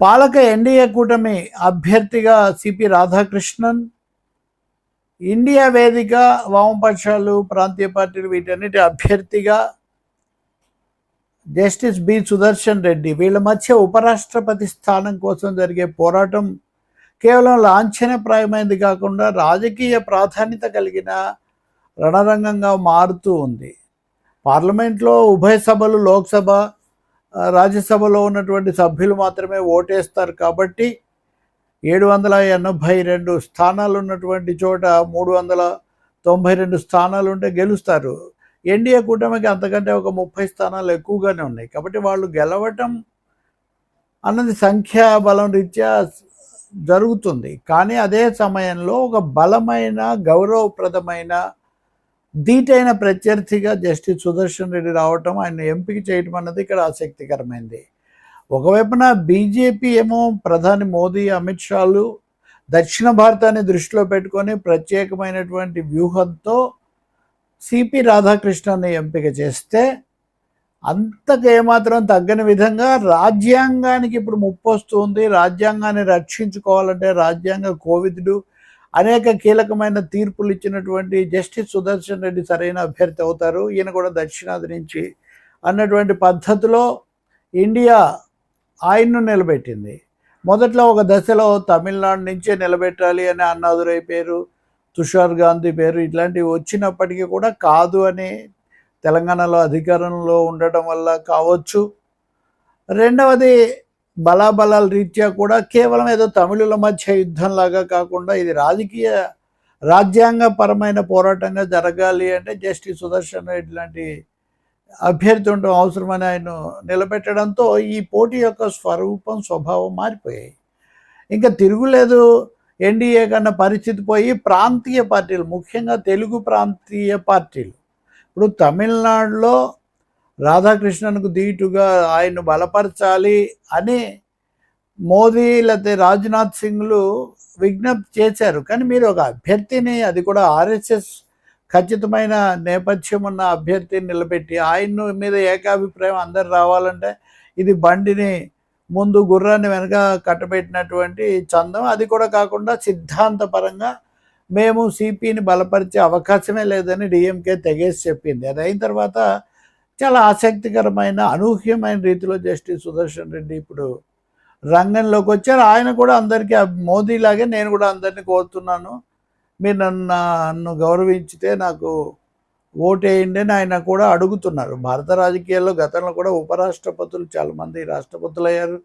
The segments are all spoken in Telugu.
పాలక ఎన్డీఏ కూటమి అభ్యర్థిగా సిపి రాధాకృష్ణన్ ఇండియా వేదిక వామపక్షాలు ప్రాంతీయ పార్టీలు వీటన్నిటి అభ్యర్థిగా జస్టిస్ బి సుదర్శన్ రెడ్డి. వీళ్ళ మధ్య ఉపరాష్ట్రపతి స్థానం కోసం జరిగే పోరాటం కేవలం లాంఛనప్రాయమైంది కాకుండా రాజకీయ ప్రాధాన్యత కలిగిన రణరంగంగా మారుతూ ఉంది. పార్లమెంట్లో ఉభయ సభలు లోక్సభ రాజ్యసభలో ఉన్నటువంటి సభ్యులు మాత్రమే ఓటేస్తారు కాబట్టి ఏడు వందల ఎనభై రెండు స్థానాలు ఉన్నటువంటి చోట మూడు వందల తొంభై రెండు స్థానాలు ఉంటే గెలుస్తారు. ఎన్డీఏ కూటమికి అంతకంటే ఒక ముప్పై స్థానాలు ఎక్కువగానే ఉన్నాయి. కాబట్టి వాళ్ళు గెలవటం అన్నది సంఖ్యాబలం రీత్యా జరుగుతుంది. కానీ అదే సమయంలో ఒక బలమైన గౌరవప్రదమైన ధీటైన ప్రత్యర్థిగా జస్టిస్ సుదర్శన్ రెడ్డి రావటం ఆయన ఎంపిక చేయటం అన్నది ఇక్కడ ఆసక్తికరమైంది. ఒకవైపున బీజేపీ ఏమో ప్రధాని మోదీ అమిత్ షాలు దక్షిణ భారతాన్ని దృష్టిలో పెట్టుకొని ప్రత్యేకమైనటువంటి వ్యూహంతో సిపి రాధాకృష్ణని ఎంపిక చేస్తే అంతకు ఏమాత్రం తగ్గని విధంగా రాజ్యాంగానికి ఇప్పుడు ముప్పు వస్తుంది. రాజ్యాంగాన్ని రక్షించుకోవాలంటే రాజ్యాంగ కోవిదుడు అనేక కీలకమైన తీర్పులు ఇచ్చినటువంటి జస్టిస్ సుదర్శన్ రెడ్డి సరైన అభ్యర్థి అవుతారు. ఈయన కూడా దక్షిణాది నుంచి అన్నటువంటి పద్ధతిలో ఇండియా ఆయన్ను నిలబెట్టింది. మొదట్లో ఒక దశలో తమిళనాడు నుంచే నిలబెట్టాలి అని అన్నాదురై పేరు తుషార్ గాంధీ పేరు ఇట్లాంటివి వచ్చినప్పటికీ కూడా కాదు అని తెలంగాణలో అధికారంలో ఉండటం వల్ల కావచ్చు. రెండవది బలాబలాల రీత్యా కూడా కేవలం ఏదో తమిళుల మధ్య యుద్ధంలాగా కాకుండా ఇది రాజకీయ రాజ్యాంగపరమైన పోరాటంగా జరగాలి అంటే జస్టిస్ సుదర్శన్ రెడ్డి లాంటి అభ్యర్థి ఉండడం అవసరమని ఆయన నిలబెట్టడంతో ఈ పోటీ యొక్క స్వరూపం స్వభావం మారిపోయాయి. ఇంకా తిరుగులేదు. ఎన్డీఏ కన్నా పరిస్థితి పోయి ప్రాంతీయ పార్టీలు ముఖ్యంగా తెలుగు ప్రాంతీయ పార్టీలు. ఇప్పుడు తమిళనాడులో రాధాకృష్ణన్కు దీటుగా ఆయన్ను బలపరచాలి అని మోదీ లేకపోతే రాజ్నాథ్ సింగ్లు విజ్ఞప్తి చేశారు. కానీ మీరు ఒక అభ్యర్థిని అది కూడా ఆర్ఎస్ఎస్ ఖచ్చితమైన నేపథ్యం ఉన్న అభ్యర్థిని నిలబెట్టి ఆయన మీద ఏకాభిప్రాయం అందరు రావాలంటే ఇది బండిని ముందు గుర్రాన్ని వెనక కట్టబెట్టినటువంటి చందం. అది కూడా కాకుండా సిద్ధాంతపరంగా మేము సిపిని బలపరిచే అవకాశమే లేదని డిఎంకే తెగేసి చెప్పింది. అది అయిన తర్వాత చాలా ఆసక్తికరమైన అనూహ్యమైన రీతిలో జస్టిస్ సుదర్శన్ రెడ్డి ఇప్పుడు రంగంలోకి వచ్చారు. ఆయన కూడా అందరికీ మోదీలాగే నేను కూడా అందరినీ కోరుతున్నాను. మీరు నన్ను నన్ను గౌరవించితే నాకు ఓటేయండి అని ఆయన కూడా అడుగుతున్నారు. భారత రాజకీయాల్లో గతంలో కూడా ఉపరాష్ట్రపతులు చాలామంది రాష్ట్రపతులు అయ్యారు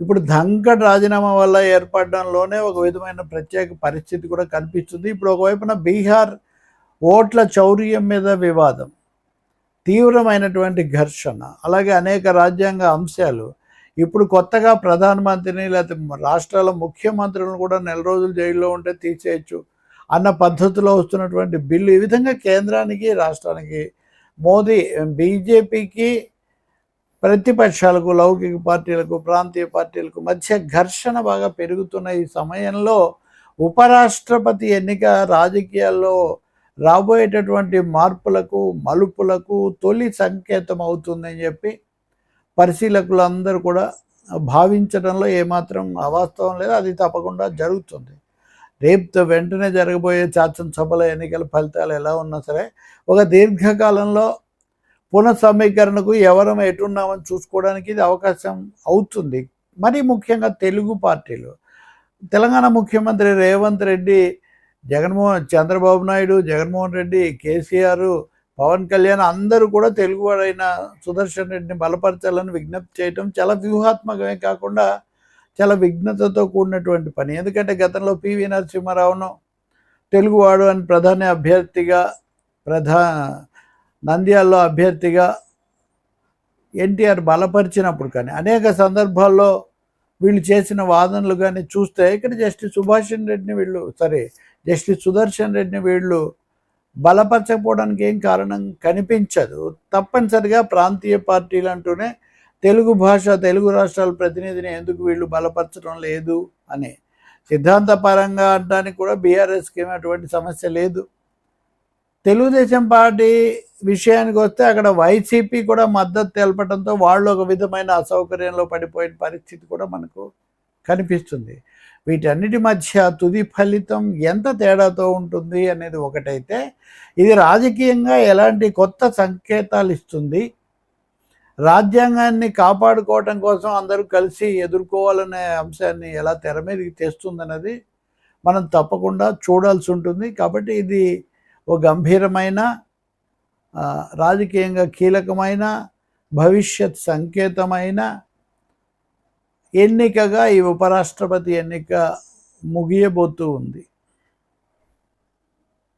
ఇప్పుడు ధంకడ్ రాజీనామా వల్ల ఏర్పడడంలోనే ఒక విధమైన ప్రత్యేక పరిస్థితి కూడా కనిపిస్తుంది. ఇప్పుడు ఒకవైపున బీహార్ ఓట్ల చౌర్యం మీద వివాదం. తీవ్రమైనటువంటి ఘర్షణ. అలాగే అనేక రాజ్యాంగ అంశాలు. ఇప్పుడు కొత్తగా ప్రధానమంత్రిని లేకపోతే రాష్ట్రాల ముఖ్యమంత్రులను కూడా నెల రోజులు జైల్లో ఉంటే తీసేయచ్చు అన్న పద్ధతిలో వస్తున్నటువంటి బిల్లు ఈ విధంగా కేంద్రానికి రాష్ట్రానికి మోదీ బీజేపీకి ప్రతిపక్షాలకు లౌకిక పార్టీలకు ప్రాంతీయ పార్టీలకు మధ్య ఘర్షణ బాగా పెరుగుతున్న ఈ సమయంలో ఉపరాష్ట్రపతి ఎన్నిక రాజకీయాల్లో రాబోయేటటువంటి మార్పులకు మలుపులకు తొలి సంకేతం అవుతుందని చెప్పి పరిశీలకులందరూ కూడా భావించడంలో ఏమాత్రం అవాస్తవం లేదు. అది తప్పకుండా జరుగుతుంది. రేపు వెంటనే జరగబోయే శాసనసభల ఎన్నికల ఫలితాలు ఎలా ఉన్నా సరే ఒక దీర్ఘకాలంలో పునఃసమీకరణకు ఎవరం ఎటున్నామని చూసుకోవడానికి ఇది అవకాశం అవుతుంది. మరి ముఖ్యంగా తెలుగు పార్టీలు. తెలంగాణ ముఖ్యమంత్రి రేవంత్ రెడ్డి జగన్మోహన్ చంద్రబాబు నాయుడు జగన్మోహన్ రెడ్డి కేసీఆర్ పవన్ కళ్యాణ్ అందరూ కూడా తెలుగువాడైన సుదర్శన్ రెడ్డిని బలపరచాలని విజ్ఞప్తి చేయటం చాలా వ్యూహాత్మకమే కాకుండా చాలా విఘ్నతతో కూడినటువంటి పని. ఎందుకంటే గతంలో పివి నరసింహారావును తెలుగువాడు అని ప్రధాని అభ్యర్థిగా ప్రధా నంద్యాల్లో అభ్యర్థిగా ఎన్టీఆర్ బలపరిచినప్పుడు కానీ అనేక సందర్భాల్లో వీళ్ళు చేసిన వాదనలు కానీ చూస్తే ఇక్కడ జస్టిస్ సుభాష్ రెడ్డిని వీళ్ళు సరే జస్టిస్ సుదర్శన్ రెడ్డిని వీళ్ళు బలపరచకపోవడానికి ఏం కారణం కనిపించదు. తప్పనిసరిగా ప్రాంతీయ పార్టీలు అంటూనే తెలుగు భాష తెలుగు రాష్ట్రాల ప్రతినిధిని ఎందుకు వీళ్ళు బలపరచడం లేదు అని. సిద్ధాంతపరంగా అంటానికి కూడా బీఆర్ఎస్కి ఏమీ అటువంటి సమస్య లేదు. తెలుగుదేశం పార్టీ విషయానికి వస్తే అక్కడ వైసీపీ కూడా మద్దతు తెలపడంతో వాళ్ళు ఒక విధమైన అసౌకర్యంలో పడిపోయిన పరిస్థితి కూడా మనకు కనిపిస్తుంది. వీటన్నిటి మధ్య తుది ఫలితం ఎంత తేడాతో ఉంటుంది అనేది ఒకటైతే ఇది రాజకీయంగా ఎలాంటి కొత్త సంకేతాలు ఇస్తుంది రాజ్యాంగాన్ని కాపాడుకోవటం కోసం అందరూ కలిసి ఎదుర్కోవాలనే అంశాన్ని ఎలా తెర మీదకి తెస్తుందన్నది మనం తప్పకుండా చూడాల్సి ఉంటుంది. కాబట్టి ఇది ఓ గంభీరమైన రాజకీయంగా కీలకమైన భవిష్యత్ సంకేతమైన ఎన్నికగా ఈ ఉపరాష్ట్రపతి ఎన్నిక ముగియబోతూ ఉంది.